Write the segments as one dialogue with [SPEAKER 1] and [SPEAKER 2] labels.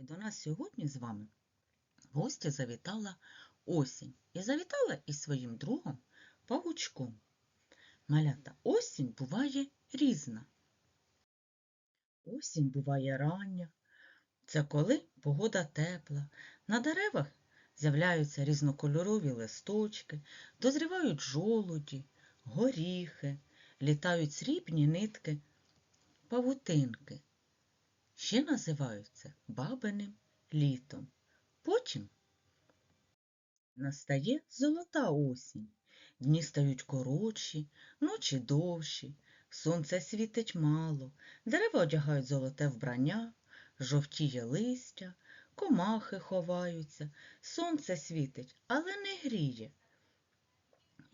[SPEAKER 1] І до нас сьогодні з вами в гості завітала осінь. І завітала із своїм другом павучком. Малята, осінь буває різна. Осінь буває рання. Це коли погода тепла. На деревах з'являються різнокольорові листочки, дозрівають жолуді, горіхи, літають срібні нитки, павутинки. Ще називаються бабиним літом. Потім настає золота осінь. Дні стають коротші, ночі довші, сонце світить мало, дерева одягають золоте вбрання, жовтіє листя, комахи ховаються, сонце світить, але не гріє.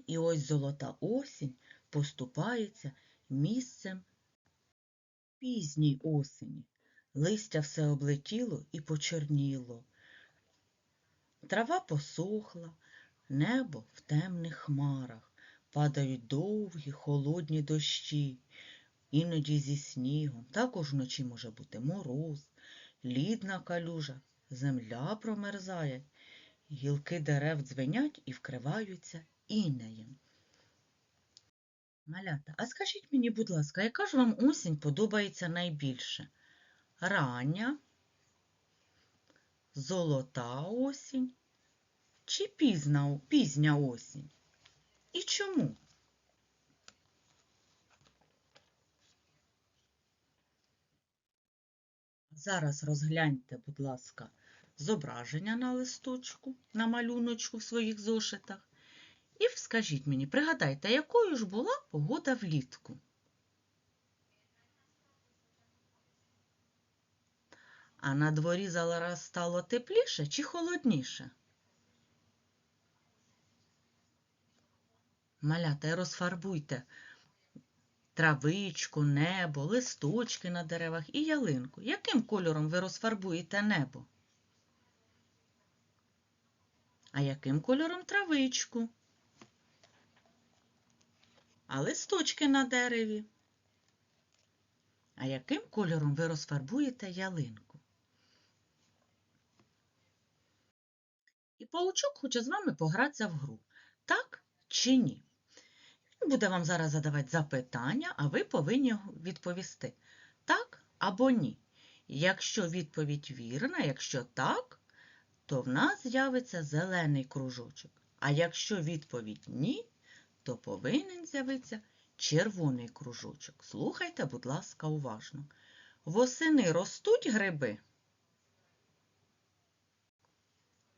[SPEAKER 1] І ось золота осінь поступається місцем пізній осені. Листя все облетіло і почорніло. Трава посохла, небо в темних хмарах, падають довгі холодні дощі, іноді зі снігом, також вночі може бути мороз, лідна калюжа, земля промерзає, гілки дерев дзвенять і вкриваються інеєм. Малята, а скажіть мені, будь ласка, яка ж вам осінь подобається найбільше? Рання, золота осінь чи пізна, пізня осінь? І чому? Зараз розгляньте, будь ласка, зображення на листочку, на малюночку в своїх зошитах. І скажіть мені, пригадайте, якою ж була погода влітку? А на дворі зараз стало тепліше чи холодніше? Малята, розфарбуйте травичку, небо, листочки на деревах і ялинку. Яким кольором ви розфарбуєте небо? А яким кольором травичку? А листочки на дереві? А яким кольором ви розфарбуєте ялинку? І паучок хоче з вами погратися в гру. Так чи ні? Він буде вам зараз задавати запитання, а ви повинні відповісти так або ні. Якщо відповідь вірна, якщо так, то в нас з'явиться зелений кружочок. А якщо відповідь ні, то повинен з'явитися червоний кружочок. Слухайте, будь ласка, уважно. Восени ростуть гриби?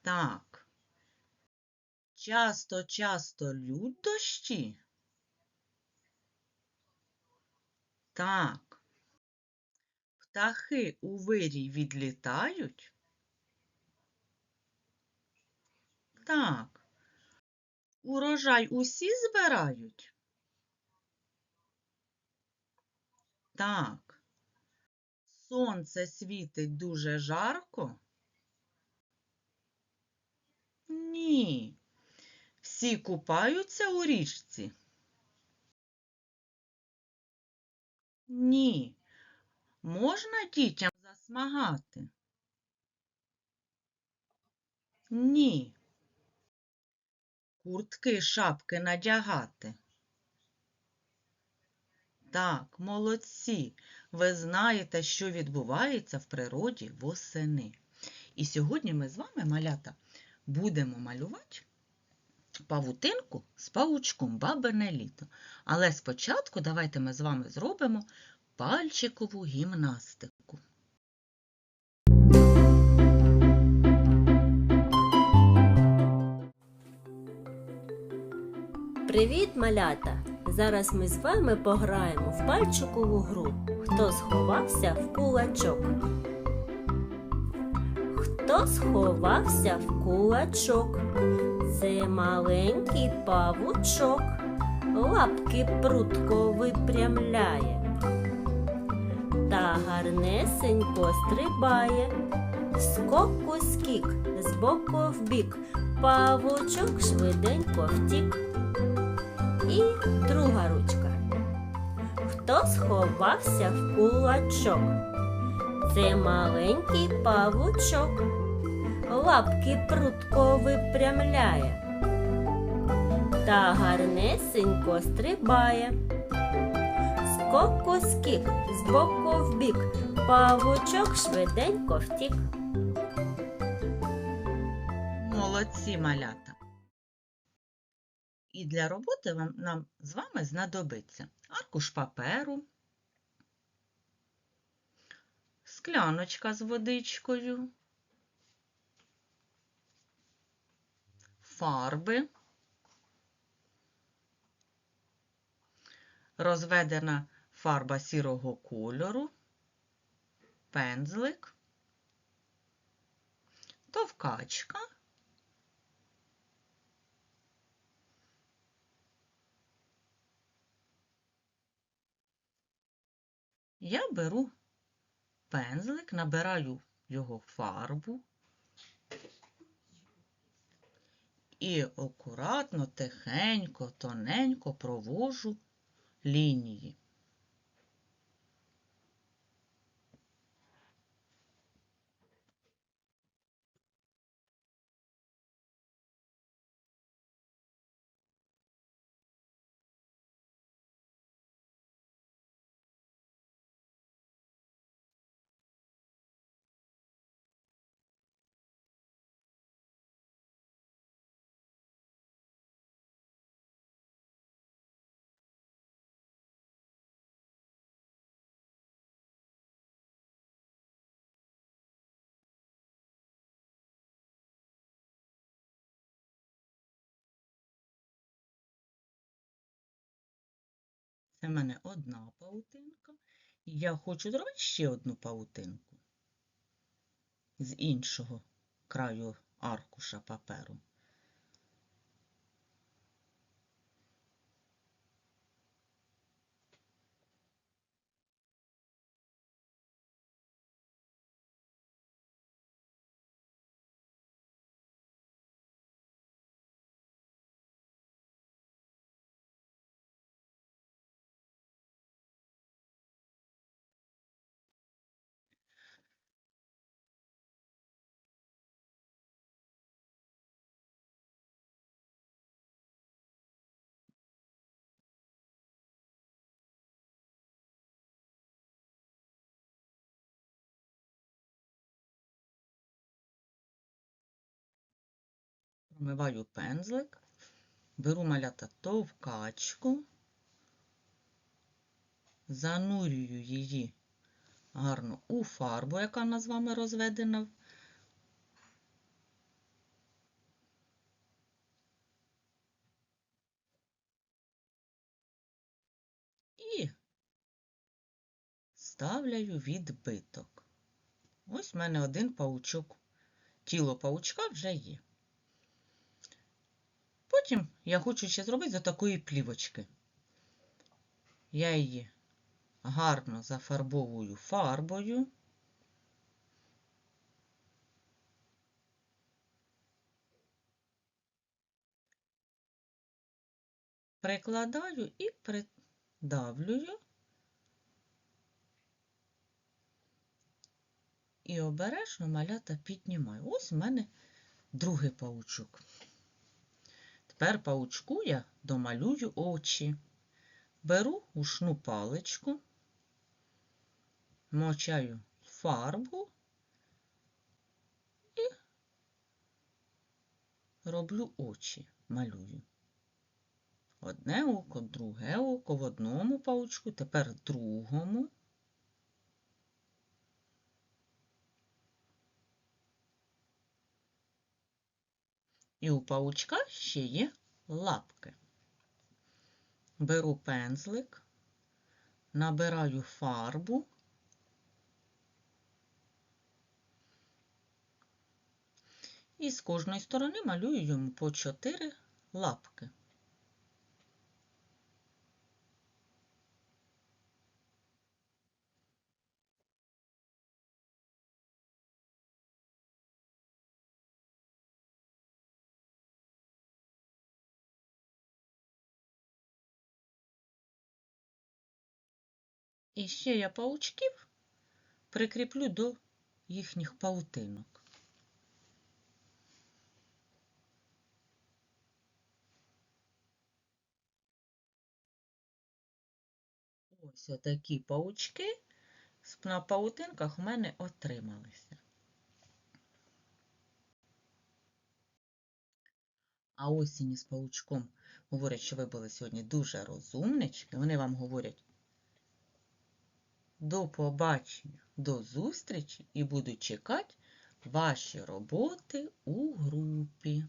[SPEAKER 1] Так. Часто-часто лють дощі? Так. Птахи у вирій відлітають? Так. Урожай усі збирають? Так. Сонце світить дуже жарко? Ні. Всі купаються у річці? Ні. Можна дітям засмагати? Ні. Куртки, шапки надягати? Так, молодці. Ви знаєте, що відбувається в природі восени. І сьогодні ми з вами, малята, будемо малювати павутинку з павучком бабине літо. Але спочатку давайте ми з вами зробимо пальчикову гімнастику.
[SPEAKER 2] Привіт, малята! Зараз ми з вами пограємо в пальчикову гру. Хто сховався в кулачок? Хто сховався в кулачок? Це маленький павучок, лапки прутко випрямляє, та гарнесенько стрибає, скоку скік, з боку в бік, павучок швиденько втік. І друга ручка. Хто сховався в кулачок? Це маленький павучок. Лапки прутко випрямляє. Та гарнесенько стрибає. Скоку скік, з боку в бік, павучок швиденько втік.
[SPEAKER 1] Молодці малята. І для роботи вам, нам з вами знадобиться аркуш паперу, скляночка з водичкою, фарби, розведена фарба сірого кольору, пензлик, товкачка. Я беру пензлик, набираю його фарбу і акуратно, тихенько, тоненько провожу лінії. Це в мене одна паутинка. Я хочу зробити ще одну паутинку з іншого краю аркуша паперу. Промиваю пензлик, беру малята товкачку, занурюю її гарно у фарбу, яка в нас з вами розведена. І ставляю відбиток. Ось в мене один паучок. Тіло паучка вже є. Потім я хочу ще зробити з такої плівочки. Я її гарно зафарбовую фарбою. Прикладаю і придавлюю. І обережно малята піднімаю. Ось в мене другий паучок. Тепер паучку я домалюю очі. Беру ушну паличку, мочаю фарбу і роблю очі, малюю. Одне око, друге око в одному паучку, тепер другому. І у паучка ще є лапки. Беру пензлик, набираю фарбу. І з кожної сторони малюю йому по 4 лапки. І ще я паучків прикріплю до їхніх паутинок. Ось отакі паучки на паутинках у мене отрималися. А осінь з паучком говорять, що ви були сьогодні дуже розумнички. Вони вам говорять до побачення, до зустрічі і буду чекати ваші роботи у групі.